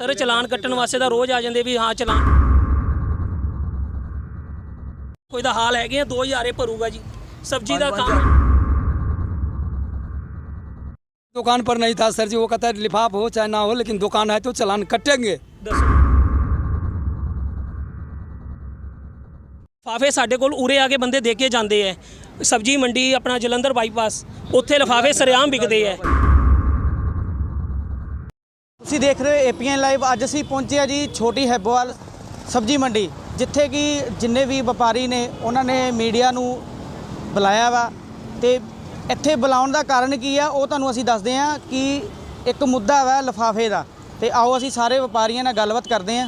Sir ਚਲਾਨ ਕੱਟਣ ਵਾਸਤੇ ਤਾਂ ਰੋਜ਼ ਆ ਜਾਂਦੇ ਵੀ ਹਾਂ ਚਲਾਨ ਕੋਈ ਦਾ ਹਾਲ ਹੈਗੇ ਆ 2000 ਇਹ ਭਰੂਗਾ ਜੀ ਸਬਜ਼ੀ ਦਾ ਕੰਮ दुकान पर नहीं था सर जी वो कहता है लिफाफ हो चाहे ना हो लेकिन दुकान है तो चालान कटेंगे ਦੱਸੋ ਲਿਫਾਫੇ ਸਾਡੇ ਕੋਲ ਉਰੇ ਆ ਕੇ ਬੰਦੇ ਦੇ ਕੇ ਜਾਂਦੇ ਐ ਸਬਜ਼ੀ ਮੰਡੀ ਆਪਣਾ ਜਲੰਧਰ ਬਾਈਪਾਸ ਉੱਥੇ ਲਿਫਾਫੇ ਸਰਿਆਮ ਵਿਕਦੇ ਐ ਤੁਸੀਂ ਦੇਖ ਰਹੇ ਹੋ ਏਪੀਐਨ ਲਾਈਵ ਅੱਜ ਅਸੀਂ ਪਹੁੰਚੇ ਆ ਜੀ ਛੋਟੀ ਹੈਬੋਵਾਲ ਸਬਜ਼ੀ ਮੰਡੀ, ਜਿੱਥੇ ਕਿ ਜਿੰਨੇ ਵੀ ਵਪਾਰੀ ਨੇ, ਉਹਨਾਂ ਨੇ ਮੀਡੀਆ ਨੂੰ ਬੁਲਾਇਆ ਵਾ। ਤੇ ਇੱਥੇ ਬੁਲਾਉਣ ਦਾ ਕਾਰਨ ਕੀ ਆ, ਉਹ ਤੁਹਾਨੂੰ ਅਸੀਂ ਦੱਸਦੇ ਆ ਕਿ ਇੱਕ ਮੁੱਦਾ ਵਾ ਲਿਫਾਫੇ ਦਾ। ਤੇ ਆਓ ਅਸੀਂ ਸਾਰੇ ਵਪਾਰੀਆਂ ਨਾਲ ਗੱਲਬਾਤ ਕਰਦੇ ਆ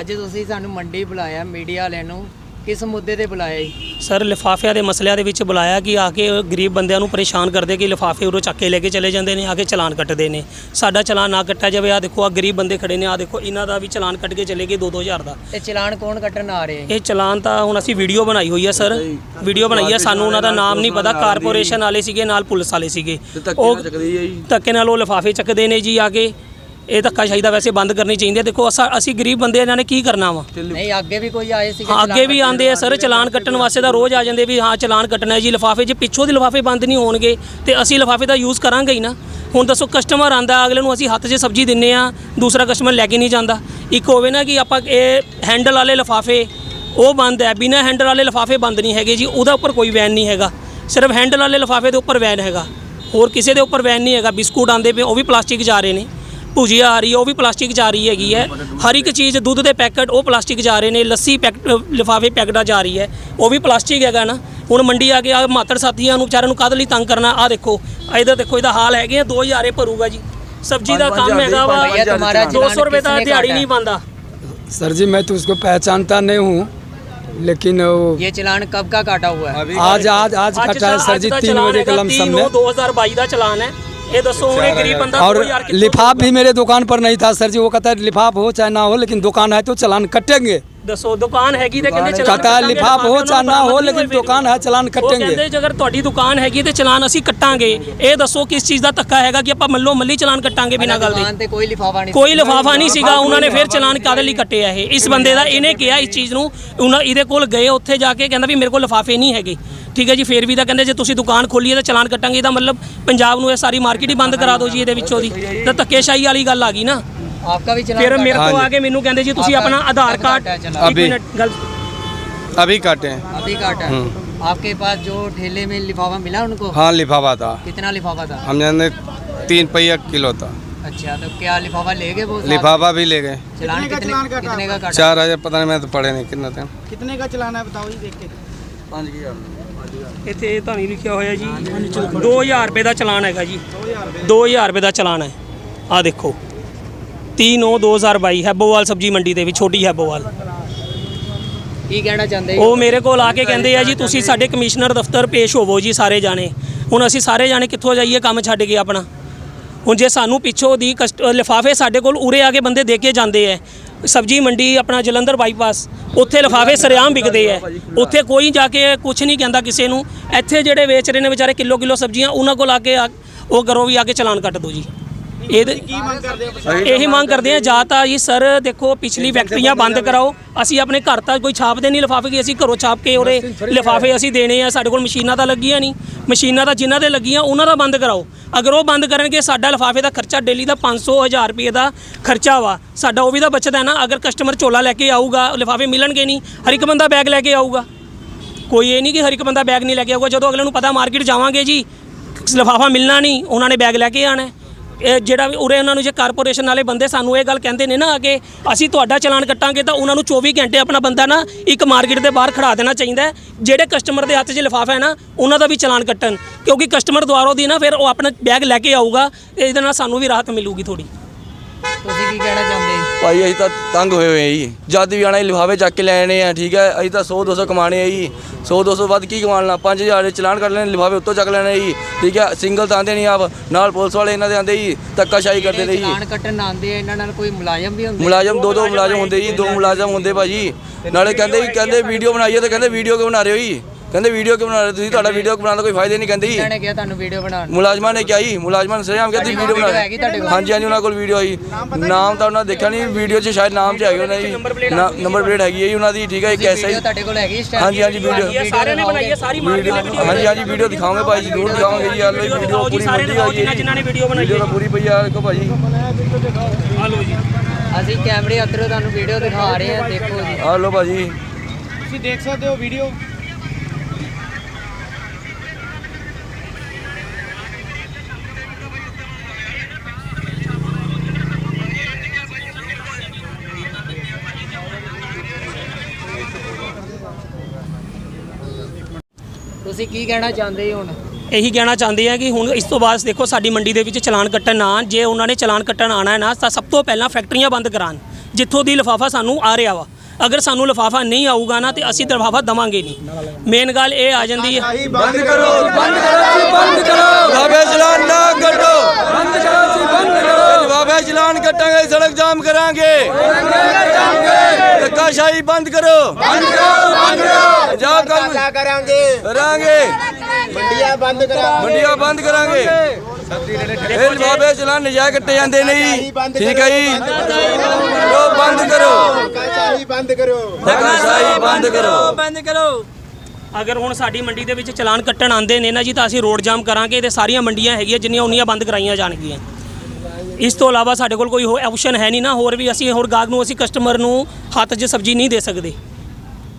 ਅੱਜ ਤੁਸੀਂ ਸਾਨੂੰ ਮੰਡੀ ਬੁਲਾਇਆ ਮੀਡੀਆ ਵਾਲਿਆਂ ਨੂੰ। ਕਿਸ ਮੁੱਦੇ ਤੇ ਬੁਲਾਇਆ ਜੀ? ਸਰ ਲਿਫਾਫਿਆਂ ਦੇ ਮਸਲਿਆਂ ਦੇ ਵਿੱਚ ਬੁਲਾਇਆ ਕਿ ਆ ਕੇ ਗਰੀਬ ਬੰਦਿਆਂ ਨੂੰ ਪਰੇਸ਼ਾਨ ਕਰਦੇ ਕਿ ਲਿਫਾਫੇ ਉਰੋਂ ਚੱਕ ਕੇ ਲੈ ਕੇ ਚਲੇ ਜਾਂਦੇ ਨੇ ਆ ਕੇ ਚਲਾਨ ਕੱਟਦੇ ਨੇ। ਸਾਡਾ ਚਲਾਨ ਨਾ ਕੱਟਿਆ ਜਾਵੇ। ਆ ਦੇਖੋ ਆ ਗਰੀਬ ਬੰਦੇ ਖੜੇ ਨੇ ਆ ਦੇਖੋ ਇਹਨਾਂ ਦਾ ਵੀ ਚਲਾਨ ਕੱਟ ਕੇ ਚਲੇ ਗਏ 2-2000 ਦਾ ਤੇ ਚਲਾਨ ਕੌਣ ਕੱਟਣ ਆ ਰਹੇ ਇਹ ਚਲਾਨ ਤਾਂ ਹੁਣ ਅਸੀਂ ਵੀਡੀਓ ਬਣਾਈ ਹੋਈ ਹੈ ਸਰ। ਵੀਡੀਓ ਬਣਾਈ ਹੈ ਸਾਨੂੰ ਉਹਨਾਂ ਦਾ ਨਾਮ ਨਹੀਂ ਪਤਾ ਕਾਰਪੋਰੇਸ਼ਨ ਵਾਲੇ ਸੀਗੇ ਨਾਲ ਪੁਲਿਸ ਵਾਲੇ ਸੀਗੇ। ਉਹ ਧੱਕੇ ਨਾਲ ਉਹ ਲਿਫਾਫੇ ਚੱਕਦੇ ਨੇ ਜੀ ਆ ਕੇ। ਇਹ ਧੱਕਾਸ਼ਾਹੀ ਦਾ ਵੈਸੇ ਬੰਦ ਕਰਨੀ ਚਾਹੀਦੀ ਹੈ। ਦੇਖੋ ਅਸਾਂ- ਅਸੀਂ ਗਰੀਬ ਬੰਦੇ ਆ, ਇਹਨਾਂ ਨੇ ਕੀ ਕਰਨਾ ਵਾ? ਨਹੀਂ ਅੱਗੇ ਵੀ ਕੋਈ ਆਏ ਸੀਗੇ ਹਾਂ ਅੱਗੇ ਵੀ ਆਂਦੇ ਆ ਸਰ ਚਲਾਨ ਕੱਟਣ ਵਾਸਤੇ ਤਾਂ ਰੋਜ਼ ਆ ਜਾਂਦੇ ਵੀ ਹਾਂ ਚਲਾਨ ਕੱਟਣਾ ਹੈ ਜੀ ਲਿਫਾਫੇ ਜੇ ਪਿੱਛੋਂ ਦੇ ਲਿਫਾਫੇ ਬੰਦ ਨਹੀਂ ਹੋਣਗੇ ਤੇ ਅਸੀਂ ਲਿਫਾਫੇ ਦਾ ਯੂਜ਼ ਕਰਾਂਗੇ ਹੀ ਨਾ। ਹੁਣ ਦੱਸੋ ਕਸਟਮਰ ਆਂਦਾ ਅਗਲੇ ਨੂੰ ਅਸੀਂ ਹੱਥ 'ਚ ਸਬਜ਼ੀ ਦਿੰਨੇ ਆ ਦੂਸਰਾ ਕਸਟਮਰ ਲੈ ਕੇ ਨਹੀਂ ਜਾਂਦਾ। ਇੱਕ ਹੋਵੇ ਨਾ ਕਿ ਆਪਾਂ ਇਹ ਹੈਂਡਲ ਵਾਲੇ ਲਿਫਾਫੇ ਉਹ ਬੰਦ ਹੈ ਬਿਨਾ ਹੈਂਡਲ ਵਾਲੇ ਲਿਫਾਫੇ ਬੰਦ ਨਹੀਂ ਹੈਗੇ ਜੀ ਉਹਦਾ ਉੱਪਰ ਕੋਈ ਵੈਨ ਨਹੀਂ ਹੈਗਾ। ਸਿਰਫ ਹੈਂਡਲ ਵਾਲੇ ਲਿਫਾਫੇ ਦੇ ਉੱਪਰ ਵੈਨ ਹੈਗਾ। ਹੋਰ ਕਿਸੇ ਦੇ ਉੱਪਰ ਵੈਨ ਨਹੀਂ ਹੈਗਾ ਬਿਸਕੁਟ ਆਂਦੇ ਪਏ ਉਹ ਵੀ ਪਲਾਸਟਿਕ 'ਚ ਆ ਰਹੇ ਨੇ। ਭੁਜੀਆ ਆ ਰਹੀ ਹੈ ਉਹ ਵੀ ਪਲਾਸਟਿਕ 'ਚ ਆ ਰਹੀ ਹੈਗੀ ਹੈ ਹਰ ਇੱਕ ਚੀਜ਼ ਦੁੱਧ ਦੇ ਪੈਕਟ ਉਹ ਪਲਾਸਟਿਕ 'ਚ ਆ ਰਹੇ ਨੇ ਲੱਸੀ ਪੈਕਟ ਲਿਫਾਫੇ ਪੈਕਟਾਂ 'ਚ ਆ ਰਹੀ ਹੈ ਉਹ ਵੀ ਪਲਾਸਟਿਕ ਹੈਗਾ ਨਾ ਹੁਣ ਮੰਡੀ ਆ ਕੇ ਆ ਮਾਤੜ ਸਾਥੀਆਂ ਨੂੰ ਵਿਚਾਰਿਆਂ ਨੂੰ ਕਾਹਦੇ ਲਈ ਤੰਗ ਕਰਨਾ ਆ ਦੇਖੋ ਆ ਇਹਦਾ ਦੇਖੋ ਇਹਦਾ ਹਾਲ ਹੈਗੇ ਆ 2000 ਇਹ ਭਰੂਗਾ ਜੀ ਸਬਜ਼ੀ ਦਾ ਕੰਮ ਹੈਗਾ ਵਾ ਭਈਆ ਤੁਹਾਡਾ 200 ਰੁਪਏ ਦਾ ਕਿਸਨੇ ਦਿਹਾੜੀ ਕਾਟਾ? ਨਹੀਂ ਬੰਦਾ सर जी मैं तो उसको पहचानता नहीं हूँ लेकिन वो ये चलान कब का काटा हुआ है आज आज आज ਅੱਜ कटा है ਦਾ- सर ਅੱਜ जी ਦਾ तीन ਚਲਾਨ बजे के ਹੈਗਾ लमसम 3 में 2022 ਦਾ ਚਲਾਨ ਹੈ ये दसो उन्हें गरीब बंदा और लिफाफ भी मेरे दुकान पर नहीं था सर जी वो कहता है लिफाफ हो चाहे ना हो लेकिन दुकान है तो चलान कटेंगे ਦੱਸੋ ਦੁਕਾਨ ਹੈਗੀ ਤੇ ਕਹਿੰਦੇ ਚਲਾਨ ਚਾਹਤਾ ਕੱਟਾਂਗੇ, ਲਿਫਾਫ ਹੋ ਲਿਫਾਫੇ ਹੋ ਲੇਕਿਨ ਦੁਕਾਨ ਹੈ ਚਲਾਨ ਉਹ ਕਹਿੰਦੇ ਜੇ ਤੁਹਾਡੀ ਦੁਕਾਨ ਹੈਗੀ ਤੇ ਚਲਾਨ ਅਸੀਂ ਕੱਟਾਂਗੇ। ਇਹ ਦੱਸੋ ਕਿਸ ਚੀਜ਼ ਦਾ ਧੱਕਾ ਹੈਗਾ ਕਿ ਆਪਾਂ ਮੱਲੋ ਮੱਲੀ ਚਲਾਨ ਕੱਟਾਂਗੇ ਬਿਨਾਂ ਗੱਲ ਦੇ? ਦੁਕਾਨ ਤੇ ਕੋਈ ਲਿਫਾਫਾ ਨਹੀਂ ਕੋਈ ਲਿਫਾਫਾ ਨਹੀਂ ਸੀਗਾ ਉਹਨਾਂ ਨੇ ਫਿਰ ਚਲਾਨ ਕਾਦੇ ਲਈ ਕੱਟਿਆ ਇਹ? ਇਸ ਬੰਦੇ ਦਾ ਇਹਨੇ ਕਿਹਾ ਇਸ ਚੀਜ਼ ਨੂੰ ਉਹਨਾਂ ਇਹਦੇ ਕੋਲ ਗਏ ਉੱਥੇ ਜਾ ਕੇ ਕਹਿੰਦਾ ਵੀ ਮੇਰੇ ਕੋਲ ਲਿਫਾਫੇ ਨਹੀਂ ਹੈਗੇ। ਠੀਕ ਹੈ ਜੀ ਫਿਰ ਵੀ ਤਾਂ ਕਹਿੰਦੇ ਜੇ ਤੁਸੀਂ ਦੁਕਾਨ ਖੋਲੀ ਹੈ ਤਾਂ ਚਲਾਨ ਕੱਟਾਂਗੇ ਇਹਦਾ ਮਤਲਬ ਪੰਜਾਬ ਨੂੰ ਇਹ ਸਾਰੀ ਮਾਰਕੀਟ ਹੀ ਬੰਦ ਕਰਾ ਦੋ ਜੀ ਇਹਦੇ ਵਿੱਚੋਂ ਦੀ। ਤਾਂ ਧੱਕੇਸ਼ਾਹੀ ਵਾਲੀ ਗੱਲ ਆ ਗਈ ਨਾ। आपका भी चलान ਫਿਰ काटा? ਮੇਰੇ ਕੋਲ ਆ ਕੇ ਮੈਨੂੰ ਕਹਿੰਦੇ ਜੀ ਤੁਸੀਂ आपका ਆਪਣਾ ਆਧਾਰ कब ਕਾਰਡ काटा है चलान? ਇੱਕ अभी। ਮਿੰਟ ਗੱਲ अभी काटे हैं अभी काटा है आपके पास जो ठेले में लिफाफा मिला उनको हाँ लिफाफा था कितना लिफाफा था हम जाने तीन पहिया किलो था अच्छा तो क्या लिफाफा ले गए वो साथ? लिफाफा भी ले गए चलान कितने का कितने चलान काटा कितने का काटा चार हजार पता नहीं मैं तो पढ़े नहीं कितना था ਕਿੰਨੇ ਦਾ ਚਲਾਨ ਹੈ ਬਤਾਓ ਜੀ ਦੇਖ ਕੇ ਇੱਥੇ ਤਾਂ ਨਹੀਂ ਲਿਖਿਆ ਹੋਇਆ ਜੀ 2000 ਰੁਪਏ ਦਾ ਚਲਾਨ ਹੈਗਾ ਜੀ 2000 ਰੁਪਏ ਦਾ ਚਲਾਨ ਹੈ ਆ ਦੇਖੋ 30 9 2022 ਹੈਬੋਵਾਲ ਸਬਜੀ ਮੰਡੀ ਦੇ ਵਿੱਚ ਛੋਟੀ ਹੈਬੋਵਾਲ ਕੀ ਕਹਿਣਾ ਚਾਹੁੰਦੇ? ਉਹ ਮੇਰੇ ਕੋਲ ਆ ਕੇ ਕਹਿੰਦੇ ਆ ਜੀ ਤੁਸੀਂ ਸਾਡੇ ਕਮਿਸ਼ਨਰ ਦਫ਼ਤਰ ਪੇਸ਼ ਹੋਵੋ ਜੀ ਸਾਰੇ ਜਾਣੇ। ਹੁਣ ਅਸੀਂ ਸਾਰੇ ਜਾਣੇ ਕਿੱਥੋਂ ਜਾਈਏ ਕੰਮ ਛੱਡ ਕੇ ਆਪਣਾ? ਹੁਣ ਜੇ ਸਾਨੂੰ ਪਿੱਛੋਂ ਦੀ ਲਿਫਾਫੇ ਸਾਡੇ ਕੋਲ ਉਰੇ ਆ ਕੇ ਬੰਦੇ ਦੇ ਕੇ ਜਾਂਦੇ ਐ। ਸਬਜੀ ਮੰਡੀ ਆਪਣਾ ਜਲੰਧਰ ਬਾਈਪਾਸ ਉੱਥੇ ਲਿਫਾਫੇ ਸਰਿਆਮ ਵਿਕਦੇ ਐ। ਉੱਥੇ ਕੋਈ ਜਾ ਕੇ ਕੁਝ ਨਹੀਂ ਕਹਿੰਦਾ ਕਿਸੇ ਨੂੰ। ਇੱਥੇ ਜਿਹੜੇ ਵੇਚ ਰਹੇ ਨੇ ਵਿਚਾਰੇ ਕਿਲੋ ਕਿਲੋ ਸਬਜ਼ੀਆਂ ਉਹਨਾਂ ਕੋਲ ਆ ਕੇ ਉਹ ਕਰੋ ਵੀ ਆ ਕੇ ਚਲਾਨ ਕੱਟ ਦਿਓ ਜੀ। ਇਹਦੇ ਕੀ ਮੰਗ ਕਰਦੇ ਹੋ ਇਹੀ ਮੰਗ ਕਰਦੇ ਆ ਜਾਂ ਤਾਂ ਜੀ ਸਰ ਦੇਖੋ ਪਿਛਲੀ ਫੈਕਟਰੀਆਂ ਬੰਦ ਕਰਾਓ। ਅਸੀਂ ਆਪਣੇ ਘਰ ਤੱਕ ਕੋਈ ਛਾਪਦੇ ਨਹੀਂ ਲਿਫਾਫੇ ਕਿ ਅਸੀਂ ਘਰੋਂ ਛਾਪ ਕੇ ਉਹਦੇ ਲਿਫਾਫੇ ਅਸੀਂ ਦੇਣੇ ਆ ਸਾਡੇ ਕੋਲ ਮਸ਼ੀਨਾਂ ਤਾਂ ਲੱਗੀਆਂ ਨਹੀਂ। ਮਸ਼ੀਨਾਂ ਤਾਂ ਜਿਨ੍ਹਾਂ ਦੇ ਲੱਗੀਆਂ ਉਹਨਾਂ ਦਾ ਬੰਦ ਕਰਾਓ। ਅਗਰ ਉਹ ਬੰਦ ਕਰਨਗੇ ਸਾਡਾ ਲਿਫਾਫੇ ਦਾ ਖਰਚਾ ਡੇਲੀ ਦਾ 500 1000 ਰੁਪਏ ਦਾ ਖਰਚਾ ਵਾ। ਸਾਡਾ ਉਹ ਵੀ ਤਾਂ ਬਚਦਾ ਹੈ ਨਾ ਅਗਰ ਕਸਟਮਰ ਝੋਲਾ ਲੈ ਕੇ ਆਊਗਾ ਲਿਫਾਫੇ ਮਿਲਣਗੇ ਨਹੀਂ ਹਰ ਇੱਕ ਬੰਦਾ ਬੈਗ ਲੈ ਕੇ ਆਊਗਾ। ਕੋਈ ਇਹ ਨਹੀਂ ਕਿ ਹਰ ਇੱਕ ਬੰਦਾ ਬੈਗ ਨਹੀਂ ਲੈ ਕੇ ਆਊਗਾ ਜਦੋਂ ਅਗਲੇ ਨੂੰ ਪਤਾ ਮਾਰਕੀਟ ਜਾਵਾਂਗੇ ਜੀ ਲਿਫਾਫਾ ਮਿਲਣਾ ਨਹੀਂ ਉਹਨਾਂ ਨੇ ਬੈਗ ਲੈ ਕੇ ਆਣਾ। ਇਹ ਜਿਹੜਾ ਵੀ ਉਰੇ ਉਹਨਾਂ ਨੂੰ ਜੇ ਕਾਰਪੋਰੇਸ਼ਨ ਵਾਲੇ ਬੰਦੇ ਸਾਨੂੰ ਇਹ ਗੱਲ ਕਹਿੰਦੇ ਨੇ ਨਾ ਆ ਅਸੀਂ ਤੁਹਾਡਾ ਚਲਾਨ ਕੱਟਾਂਗੇ ਤਾਂ ਉਹਨਾਂ ਨੂੰ 24 ਘੰਟੇ ਆਪਣਾ ਬੰਦਾ ਨਾ ਇੱਕ ਮਾਰਕੀਟ ਦੇ ਬਾਹਰ ਖੜਾ ਦੇਣਾ ਚਾਹੀਦਾ ਹੈ। ਜਿਹੜੇ ਕਸਟਮਰ ਦੇ ਹੱਥ 'ਚ ਲਿਫਾਫਾ ਹੈ ਨਾ, ਉਹਨਾਂ ਦਾ ਵੀ ਚਲਾਨ ਕੱਟਣ। ਕਿਉਂਕਿ ਕਸਟਮਰ ਦੁਆਰੋਂ ਦੀ ਨਾ ਫਿਰ ਉਹ ਆਪਣਾ ਬੈਗ ਲੈ ਕੇ ਆਊਗਾ ਤੇ ਇਹਦੇ ਨਾਲ ਸਾਨੂੰ ਵੀ ਰਾਹਤ ਮਿਲੂਗੀ ਥੋੜੀ ਤੁਸੀਂ ਕੀ ਕਹਿਣਾ ਚਾਹੁੰਦੇ ਭਾਈ ਅਸੀਂ ਤਾਂ ਤੰਗ ਹੋਏ ਹੋਏ ਆ ਜੀ। ਜਦ ਵੀ ਆਣਾ ਲਿਫਾਫੇ ਚੱਕ ਕੇ ਲੈਣੇ ਆ ਠੀਕ ਹੈ? ਅਸੀਂ ਤਾਂ 100 200 ਕਮਾਣੇ ਆ ਜੀ। 100 200 ਵੱਧ ਕੀ ਕਮਾਣਾ 5000 ਦੇ ਚਲਾਨ ਕੱਢ ਲੈਣੇ ਲਿਫਾਫੇ ਉੱਤੋਂ ਚੱਕ ਲੈਣੇ ਜੀ। ਠੀਕ ਹੈ? ਸਿੰਗਲ ਤਾਂ ਆਂਦੇ ਨਹੀਂ ਆਪ। ਨਾਲ ਪੁਲਿਸ ਵਾਲੇ ਇਹਨਾਂ ਦੇ ਆਂਦੇ ਜੀ ਧੱਕਾਸ਼ਾਹੀ ਕਰਦੇ ਨੇ ਜੀ। ਚਲਾਨ ਕੱਟਣ ਆਉਂਦੇ ਆ ਇਹਨਾਂ ਨਾਲ ਕੋਈ ਮੁਲਾਜ਼ਮ ਵੀ ਹੁੰਦੇ? ਮੁਲਾਜ਼ਮ ਦੋ ਦੋ ਮੁਲਾਜ਼ਮ ਹੁੰਦੇ ਜੀ ਦੋ ਮੁਲਾਜ਼ਮ ਹੁੰਦੇ ਭਾਜੀ। ਨਾਲੇ ਕਹਿੰਦੇ ਜੀ ਕਹਿੰਦੇ ਵੀਡੀਓ ਬਣਾਈਏ ਤਾਂ ਕਹਿੰਦੇ ਵੀਡੀਓ ਕਿਉਂ ਬਣਾ ਰਹੇ ਹੋ ਜੀ? ਕਹਿੰਦੇ ਵੀਡੀਓ ਕਿਉਂ ਬਣਾ ਰਹੇ ਤੁਸੀਂ? ਤੁਹਾਡਾ ਵੀਡੀਓ ਬਣਾਉਣ ਦਾ ਕੋਈ ਫਾਇਦਾ ਨਹੀਂ ਕਹਿੰਦੇ ਜੀ। ਇਹਨਾਂ ਨੇ ਕਿਹਾ ਤੁਹਾਨੂੰ ਵੀਡੀਓ ਬਣਾਉਣ ਮੁਲਾਜ਼ਮਾਂ ਨੇ ਕਿਹਾ ਜੀ ਮੁਲਾਜ਼ਮਾਂ ਨੇ ਸਰਿਆਮ ਕਹਿੰਦੀ ਵੀਡੀਓ ਬਣਾ ਹੈਗੀ ਤੁਹਾਡੇ ਕੋਲ? ਹਾਂਜੀ ਹਾਂਜੀ ਉਹਨਾਂ ਕੋਲ ਵੀਡੀਓ ਆਈ। ਨਾਮ ਤਾਂ ਉਹਨਾਂ ਦੇਖਿਆ ਨਹੀਂ ਵੀਡੀਓ 'ਚ ਸ਼ਾਇਦ ਨਾਮ 'ਚ ਹੈਗੇ ਉਹਨਾਂ ਦੀ। ਨੰਬਰ ਪਲੇਟ ਹੈਗੀ ਹੈ ਜੀ ਉਹਨਾਂ ਦੀ ਠੀਕ ਹੈ ਇੱਕ ਐਸਾ ਵੀਡੀਓ ਤੁਹਾਡੇ ਕੋਲ ਹੈਗੀ ਇਸ ਟਾਈਮ ਹਾਂਜੀ ਹਾਂਜੀ ਵੀਡੀਓ ਸਾਰਿਆਂ ਨੇ ਬਣਾਈ ਹੈ ਸਾਰੀ ਮਾਰਕੀਟ ਨੇ ਵੀਡੀਓ ਹਾਂਜੀ ਹਾਂਜੀ ਵੀਡੀਓ ਦਿਖਾਵਾਂਗੇ ਭਾਈ ਜੀ ਜ਼ਰੂਰ ਦਿਖਾਵਾਂਗੇ ਜੀ ਆਲੋ ਵੀਡੀਓ ਦਿਖਾਓ ਜੀ ਪੂਰੀ ਹੈਗੀ ਹੈ ਜਿਨ੍ਹਾਂ ਜਿਨ੍ਹਾਂ ਨੇ ਵੀਡੀਓ ਬਣਾਈ ਵੀਡੀਓ ਹੈ। ਪੂਰੀ ਪਈ ਆ ਦੇਖੋ ਭਾਜੀ ਹਲੋ ਜੀ। ਅਸੀਂ ਕੈਮਰੇ ਅੰਦਰੋਂ ਤੁਹਾਨੂੰ ਵੀਡੀਓ ਦਿਖਾ ਰਹੇ ਹਾਂ ਦੇਖੋ ਜੀ। ਆ ਲੋ ਭਾਜੀ ਤੁਸੀਂ ਦੇਖ ਸਕਦੇ ਹੋ ਵੀਡੀਓ ਤੁਸੀਂ ਕੀ ਕਹਿਣਾ ਚਾਹੁੰਦੇ ਹੋ ਹੁਣ? ਇਹੀ ਕਹਿਣਾ ਚਾਹੁੰਦੇ ਆ ਕਿ ਹੁਣ ਇਸ ਤੋਂ ਬਾਅਦ ਦੇਖੋ ਸਾਡੀ ਮੰਡੀ ਦੇ ਵਿੱਚ ਚਲਾਨ ਕੱਟਣ ਨਾ ਆਉਣ। ਜੇ ਉਹਨਾਂ ਨੇ ਚਲਾਨ ਕੱਟਣ ਆਣਾ ਹੈ ਨਾ ਤਾਂ ਸਭ ਤੋਂ ਪਹਿਲਾਂ ਫੈਕਟਰੀਆਂ ਬੰਦ ਕਰਾਉਣ ਜਿੱਥੋਂ ਦੀ ਲਿਫਾਫਾ ਸਾਨੂੰ ਆ ਰਿਹਾ ਵਾ। ਅਗਰ ਸਾਨੂੰ ਲਿਫਾਫਾ ਨਹੀਂ ਆਊਗਾ ਨਾ ਤੇ ਅਸੀਂ ਲਿਫਾਫਾ ਦਵਾਂਗੇ ਨਹੀਂ। ਮੇਨ ਗੱਲ ਇਹ ਆ ਜਾਂਦੀ ਹੈ ਬੰਦ ਕਰੋ ਬੰਦ ਕਰੋ ਜੀ ਬੰਦ ਕਰੋ। ਚਲਾਨ ਨਾ ਕੱਟੋ ਬੰਦ ਕਰੋ ਜੀ ਬੰਦ ਕਰੋ ਲਿਫਾਫੇ ਚਲਾਨ ਕੱਟਾਂਗੇ ਸੜਕ ਜਾਮ ਕਰਾਂਗੇ। ਧੱਕਾਸ਼ਾਹੀ ਬੰਦ ਕਰੋ। ਬੰਦ ਕਰੋ ਬੰਦ ਕਰੋ। ਜਾ ਕੰਮ ਕਰਾਂਗੇ? ਕਰਾਂਗੇ। ਮੰਡੀਆਂ ਬੰਦ ਕਰਾਂਗੇ। ਮੰਡੀਆਂ ਬੰਦ ਕਰਾਂਗੇ। ਇਹ ਲਿਫਾਫੇ ਚਲਾਨ ਨਜਾਇਜ਼ ਕੱਟੇ ਜਾਂਦੇ ਨੇ ਜੀ ਠੀਕ ਹੈ ਜੀ। ਉਹ ਬੰਦ ਕਰੋ। ਕਾਸ਼ਾਹੀ ਬੰਦ ਕਰੋ। ਧੱਕਾਸ਼ਾਹੀ ਬੰਦ ਕਰੋ। ਬੰਦ ਕਰੋ। ਅਗਰ ਹੁਣ ਸਾਡੀ ਮੰਡੀ ਦੇ ਵਿੱਚ ਚਲਾਨ ਕੱਟਣ ਆਉਂਦੇ ਨੇ ਨਾ ਜੀ ਤਾਂ ਅਸੀਂ ਰੋਡ ਜਾਮ ਕਰਾਂਗੇ ਤੇ ਸਾਰੀਆਂ ਮੰਡੀਆਂ ਹੈਗੀਆਂ ਜਿੰਨੀਆਂ ਉਨੀਆਂ ਬੰਦ ਕਰਾਈਆਂ ਜਾਣਗੀਆਂ। ਇਸ ਤੋਂ ਇਲਾਵਾ ਸਾਡੇ ਕੋਲ ਕੋਈ ਹੋਰ ਆਪਸ਼ਨ ਹੈ ਨਹੀਂ ਨਾ, ਹੋਰ ਵੀ ਅਸੀਂ ਹੋਰ ਗਾਹਕ ਨੂੰ, ਅਸੀਂ ਕਸਟਮਰ ਨੂੰ ਹੱਥ 'ਚ ਸਬਜ਼ੀ ਨਹੀਂ ਦੇ ਸਕਦੇ।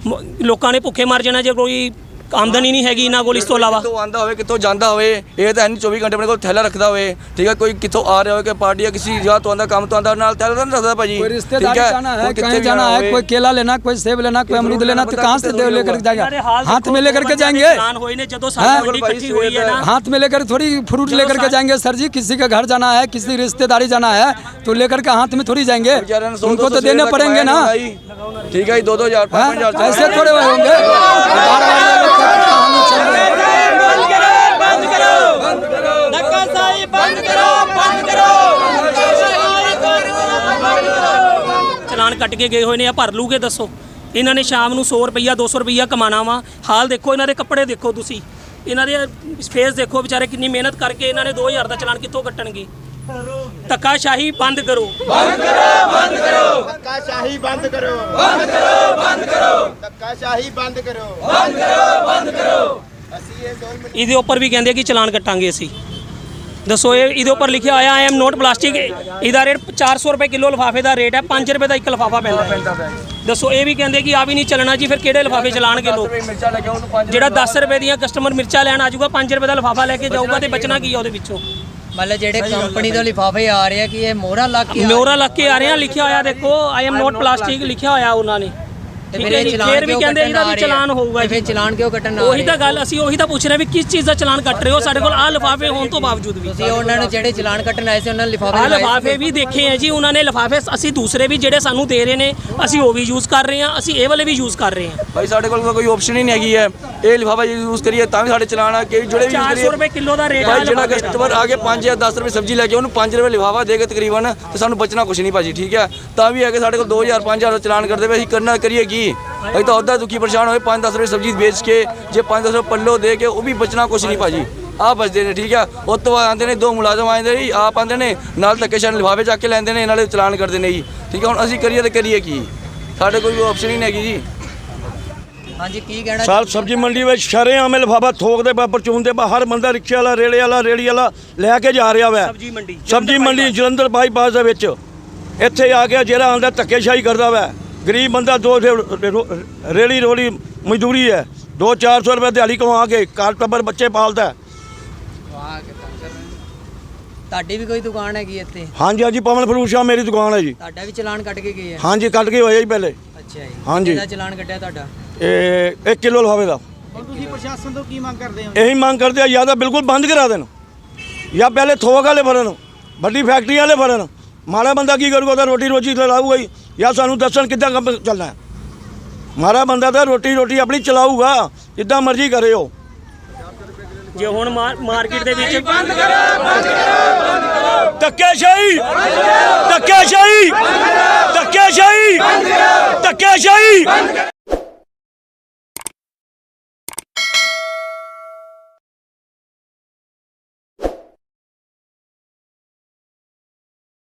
ਮ- ਲੋਕਾਂ ਨੇ ਭੁੱਖੇ ਮਰ ਜਾਣਾ ਜੇ ਕੋਈ ਆਮਦਨੀ ਨਹੀਂ ਹੈਗੀ ਇਹਨਾਂ ਕੋਲ ਇਸ ਤੋਂ ਇਲਾਵਾ ਕਿੱਥੋਂ ਆਂਦਾ ਹੋਵੇ ਕਿੱਥੋਂ ਜਾਂਦਾ ਹੋਵੇ ਇਹ ਤਾਂ ਨਹੀਂ 24 ਘੰਟੇ ਆਪਣੇ ਕੋਲ ਥੈਲਾ ਰੱਖਦਾ ਹੋਵੇ ਠੀਕ ਹੈ ਕੋਈ ਕਿੱਥੋਂ ਆ ਰਿਹਾ ਹੋਵੇ ਕਿ ਪਾਰਟੀ ਜਾਂ ਕਿਸੇ ਜਗ੍ਹਾ ਤੋਂ ਆਂਦਾ ਕੰਮ ਤੋਂ ਆਂਦਾ ਨਾਲ थैला नहीं रखता भाजी कोई रिश्तेदारी ठीक जाना है वो कितने कहीं भी जाना आना है होवे। कोई केला लेना कोई सेब लेना कोई अमरूद लेना तो पता कहाँ से कितने दे- लोग लेकर होगा। ਇਹਨਾਂ ਦੇ जाएगा ਹਾਲ हाथ देखੋ, में लेकर के ਬੰਦਿਆਂ ਦੇ जाएंगे ਚਲਾਨ ਹੋਏ ਨੇ ਜਦੋਂ ਸਾਡੀ हाँ, ਮੰਡੀ भाई, ਇਕੱਠੀ ਹੋਈ ਹੈ ना हाथ में लेकर थोड़ी फ्रूट चलो लेकर के साथ- जाएंगे सर जी किसी के घर जाना है किसी रिश्तेदारी जाना है तो लेकर के हाथ में थोड़ी जाएंगे बेचारे ने सौ- उनको दो तो सौ देने शेर पड़ेंगे कमाया ना नहीं भाई। ठीक है जी, दो दो हजार हाँ, पाँच पाँच हजार ऐसे थोड़े वो होंगे ਕੱਟ ਕੇ ਗਏ ਹੋਏ ਨੇ ਆ ਭਰ ਲੂਗੇ ਦੱਸੋ। ਇਹਨਾਂ ਨੇ ਸ਼ਾਮ ਨੂੰ 100 ਰੁਪਈਆ 200 ਰੁਪਈਆ ਕਮਾਣਾ ਵਾ। ਹਾਲ ਦੇਖੋ ਇਹਨਾਂ ਦੇ ਕੱਪੜੇ ਦੇਖੋ ਤੁਸੀਂ। ਇਹਨਾਂ ਦੇ ਫੇਸ ਦੇਖੋ ਵਿਚਾਰੇ ਕਿੰਨੀ ਮਿਹਨਤ ਕਰਕੇ ਇਹਨਾਂ ਨੇ 2000 ਦਾ ਚਲਾਨ ਕਿੱਥੋਂ ਕੱਟਣਗੇ? ਧੱਕਾਸ਼ਾਹੀ ਬੰਦ ਕਰੋ। ਧੱਕਾਸ਼ਾਹੀ ਬੰਦ ਕਰੋ। ਬੰਦ ਕਰੋ ਬੰਦ ਕਰੋ। ਧੱਕਾਸ਼ਾਹੀ ਬੰਦ ਕਰੋ। ਬੰਦ ਕਰੋ ਬੰਦ ਕਰੋ। ਅਸੀਂ ਇਹ ਇਹਦੇ ਉੱਪਰ ਵੀ ਕਹਿੰਦੇ ਕਿ ਚਲਾਨ ਕੱਟਾਂਗੇ ਅਸੀਂ। ਦੱਸੋ ਇਹ ਇਹਦੇ ਉੱਪਰ ਲਿਖਿਆ ਹੋਇਆ ਆਈ ਐਮ ਨੋਟ ਪਲਾਸਟਿਕ ਇਹਦਾ ਰੇਟ 400 ਰੁਪਏ ਕਿਲੋ ਲਿਫਾਫੇ ਦਾ ਰੇਟ ਹੈ 5 ਰੁਪਏ ਦਾ ਇੱਕ ਲਿਫਾਫਾ ਪੈਂਦਾ ਹੈ। ਦੱਸੋ ਇਹ ਵੀ ਕਹਿੰਦੇ ਕਿ ਆ ਵੀ ਨਹੀਂ ਚੱਲਣਾ ਜੀ ਫਿਰ ਕਿਹੜੇ ਲਿਫਾਫੇ ਚਲਾਣਗੇ ਲੋਕ? ਜਿਹੜਾ 10 ਰੁਪਏ ਦੀਆਂ ਕਸਟਮਰ ਮਿਰਚਾਂ ਲੈਣ ਆ ਜਾਊਗਾ 5 ਰੁਪਏ ਦਾ ਲਿਫਾਫਾ ਲੈ ਕੇ ਜਾਊਗਾ ਤੇ ਬਚਣਾ ਕੀ ਆ ਉਹਦੇ ਵਿੱਚੋਂ? ਮਤਲਬ ਜਿਹੜੇ ਕੰਪਨੀ ਤੋਂ ਲਿਫਾਫੇ ਆ ਰਹੇ ਆ ਕਿ ਇਹ ਮੋਹਰਾ ਲੱਗ ਕੇ ਕੇ ਆ ਰਹੇ ਆ ਲਿਖਿਆ ਹੋਇਆ ਦੇਖੋ ਆਈ ਐਮ ਨੋਟ ਪਲਾਸਟਿਕ ਲਿਖਿਆ ਹੋਇਆ ਉਹਨਾਂ ਨੇ। ਤੇ ਚਲਾਨ ਫਿਰ ਵੀ ਕਿਉਂ ਕਹਿੰਦੇ ਕੱਟਣ ਇਹਦਾ ਆ ਵੀ ਰਹੇ ਆ? ਚਲਾਨ ਹੋਊਗਾ ਤੇ ਫਿਰ ਜੀ ਚਲਾਨ ਕਿਉਂ ਕੱਟਣ ਆ ਉਹੀ ਰਹੇ ਤਾਂ ਆ? ਗੱਲ ਅਸੀਂ ਉਹੀ ਤਾਂ ਪੁੱਛ ਰਹੇ ਵੀ ਕਿਸ ਚੀਜ਼ ਦਾ ਚਲਾਨ ਕੱਟ ਰਹੇ ਹੋ? ਸਾਡੇ ਕੋਲ ਆਹ ਲਿਫਾਫੇ ਹੋਣ ਤੋਂ ਬਾਵਜੂਦ ਵੀ। ਤੁਸੀਂ ਉਹਨਾਂ ਨੂੰ ਜਿਹੜੇ ਚਲਾਨ ਕੱਟਣ ਆਏ ਸੀ ਉਹਨਾਂ ਨੇ ਲਿਫਾਫੇ ਵੀ ਦੇਖੇ ਆ ਜੀ ਉਹਨਾਂ ਨੇ ਲਿਫਾਫੇ ਅਸੀਂ ਦੂਸਰੇ ਵੀ ਜਿਹੜੇ ਸਾਨੂੰ ਦੇ ਰਹੇ ਨੇ ਅਸੀਂ ਉਹ ਵੀ ਯੂਜ਼ ਕਰ ਰਹੇ ਹਾਂ ਅਸੀਂ ਇਹ ਵਾਲੇ ਵੀ ਯੂਜ਼ ਕਰ ਰਹੇ ਹਾਂ। ਭਾਈ ਸਾਡੇ ਕੋਲ ਕੋਈ ਆਪਸ਼ਨ ਹੀ ਨਹੀਂ ਹੈਗੀ ਹੈ। ਇਹ ਲਿਫਾਫਾ ਯੂਜ਼ ਕਰੀਏ ਤਾਂ ਵੀ ਸਾਡੇ ਚਲਾਨ ਆ ਕਿ ਜਿਹੜੇ ਵੀ use 400 ਕਰੀਏ। ਰੁਪਏ ਕਿਲੋ ਦਾ ਰੇਟ ਆ ਜਿਹੜਾ। ਕਸਟਮਰ ਆ ਕੇ 5 ਜਾਂ 10 ਰੁਪਏ ਸਬਜ਼ੀ ਲੈ ਕੇ ਉਹਨੂੰ 5 ਰੁਪਏ ਲਿਫਾਫਾ ਦੇ ਕੇ ਤਕਰੀਬਨ ਤੇ ਸਾਨੂੰ ਬਚਣਾ ਕੁਛ ਨਹੀਂ ਭਾਜੀ ਠੀਕ ਹੈ ਤਾਂ ਵੀ ਹੈ ਕਿ ਸਾਡੇ ਕੋਲ 2000 5000 ਦਾ ਚਲਾਨ ਕਰਦੇ ਪਏ ਅਸੀਂ ਕਰਨਾ ਕਰੀਏ ਕੀ? ਅਸੀਂ ਤਾਂ ਉਹਦਾ ਦੁਖੀ ਪਰੇਸ਼ਾਨ ਹੋਏ 5-10 ਰੁਪਏ ਸਬਜ਼ੀ ਵੇਚ ਕੇ ਜੇ 5-10 ਰੁਪਏ ਪੱਲੋ ਦੇ ਕੇ ਉਹ ਵੀ ਬਚਣਾ ਕੁਛ ਨਹੀਂ ਭਾਜੀ। ਆ ਬਚਦੇ ਨੇ ਠੀਕ ਹੈ ਉਸ ਤੋਂ ਬਾਅਦ ਆਉਂਦੇ ਨੇ ਦੋ ਮੁਲਾਜ਼ਮ ਆਉਂਦੇ ਨੇ ਜੀ ਆਪ ਆਉਂਦੇ ਨੇ ਨਾਲ ਧੱਕੇ ਸ਼ਾਨ ਲਿਫਾਫੇ ਚੱਕ ਕੇ ਲੈਂਦੇ ਨੇ ਨਾਲੇ ਚਲਾਨ ਕਰਦੇ ਨੇ ਜੀ। ਠੀਕ ਹੈ ਹੁਣ ਅਸੀਂ ਕਰੀਏ ਤੇ ਕਰੀਏ ਕੀ? ਸਾਡੇ ਕੋਈ ਆਪਸ਼ਨ ਹੀ ਨਹੀਂ ਹੈਗੀ ਜੀ। ਹਾਂਜੀ ਕੀ ਕਹਿਣਾ ਸਾਲ ਸਬਜ਼ੀ ਮੰਡੀ ਵਿੱਚ ਸ਼ਰੇਆਮ ਲਿਫਾਫਾ ਥੋਕ ਦੇ ਪਰਚੂਨ ਦੇ ਹਰ ਬੰਦਾ ਰਿਕਸ਼ੇ ਵਾਲਾ ਰੇੜੇ ਵਾਲਾ ਰੇੜੀ ਵਾਲਾ ਲੈ ਕੇ ਜਾ ਰਿਹਾ ਵੈ। ਸਬਜ਼ੀ ਮੰਡੀ ਸਬਜ਼ੀ ਮੰਡੀ ਜਲੰਧਰ ਬਾਈਪਾਸ ਦੇ ਵਿੱਚ। ਇੱਥੇ ਆ ਕੇ ਜਿਹੜਾ ਆਂਦਾ ਧੱਕੇਸ਼ਾਹੀ ਕਰਦਾ ਵੈ। ਗਰੀਬ ਬੰਦਾ ਦੋ ਰੇੜੀ ਰੋਲੀ ਮਜ਼ਦੂਰੀ ਹੈ। 2-400 ਰੁਪਏ ਦਿਹਾੜੀ ਕਮਾ ਕੇ ਘਰ ਟੱਬਰ ਬੱਚੇ ਪਾਲਦਾ। ਤੁਹਾਡੀ ਵੀ ਕੋਈ ਦੁਕਾਨ ਹੈਗੀ ਇੱਥੇ? ਹਾਂਜੀ ਹਾਂਜੀ ਪਵਨ ਫਰੂਟ ਸ਼ਾਹ ਮੇਰੀ ਦੁਕਾਨ ਹੈ ਜੀ। ਤੁਹਾਡਾ ਵੀ ਚਲਾਨ ਕੱਟ ਕੇ ਗਏ ਹਾਂਜੀ ਕੱਟ ਕੇ ਹੋਇਆ ਜੀ ਪਹਿਲੇ। ਅੱਛਾ ਜੀ। ਹਾਂਜੀ। ਕਿਹਦਾ ਚਲਾਨ ਕੱਟਿਆ ਤੁਹਾਡਾ? ਇਹ 1 ਕਿਲੋ ਲਫਾਵੇ ਦਾ। ਹੁਣ ਤੁਸੀਂ ਪ੍ਰਸ਼ਾਸਨ ਤੋਂ ਕੀ ਮੰਗ ਕਰਦੇ ਹੋ? ਇਹੀ ਮੰਗ ਕਰਦੇ ਆ ਜਾਂ ਤਾਂ ਬਿਲਕੁਲ ਬੰਦ ਕਰਾ ਦੇਣ ਜਾਂ ਪਹਿਲੇ ਥੋਕ ਵਾਲੇ ਫੜਨ ਵੱਡੀ ਫੈਕਟਰੀ ਵਾਲੇ ਫੜਨ। ਮਾੜਾ ਬੰਦਾ ਕੀ ਕਰੂਗਾ ਤਾਂ ਰੋਟੀ ਰੋਜੀ ਚਲਾਊਗਾ ਹੀ ਜਾਂ ਸਾਨੂੰ ਦੱਸਣ ਕਿੱਦਾਂ ਕੰਮ ਚੱਲਣਾ ਹੈ। ਮਾੜਾ ਬੰਦਾ ਤਾਂ ਰੋਟੀ ਰੋਟੀ ਆਪਣੀ ਚਲਾਊਗਾ ਜਿੱਦਾਂ ਮਰਜ਼ੀ ਕਰੇ ਉਹ। ਜੇ ਹੁਣ ਮਾਰਕੀਟ ਦੇ ਵਿੱਚ ਧੱਕੇਸ਼ਾਹੀ ਧੱਕੇਸ਼ਾਹੀ ਧੱਕੇਸ਼ਾਹੀ ਧੱਕੇਸ਼ਾਹੀ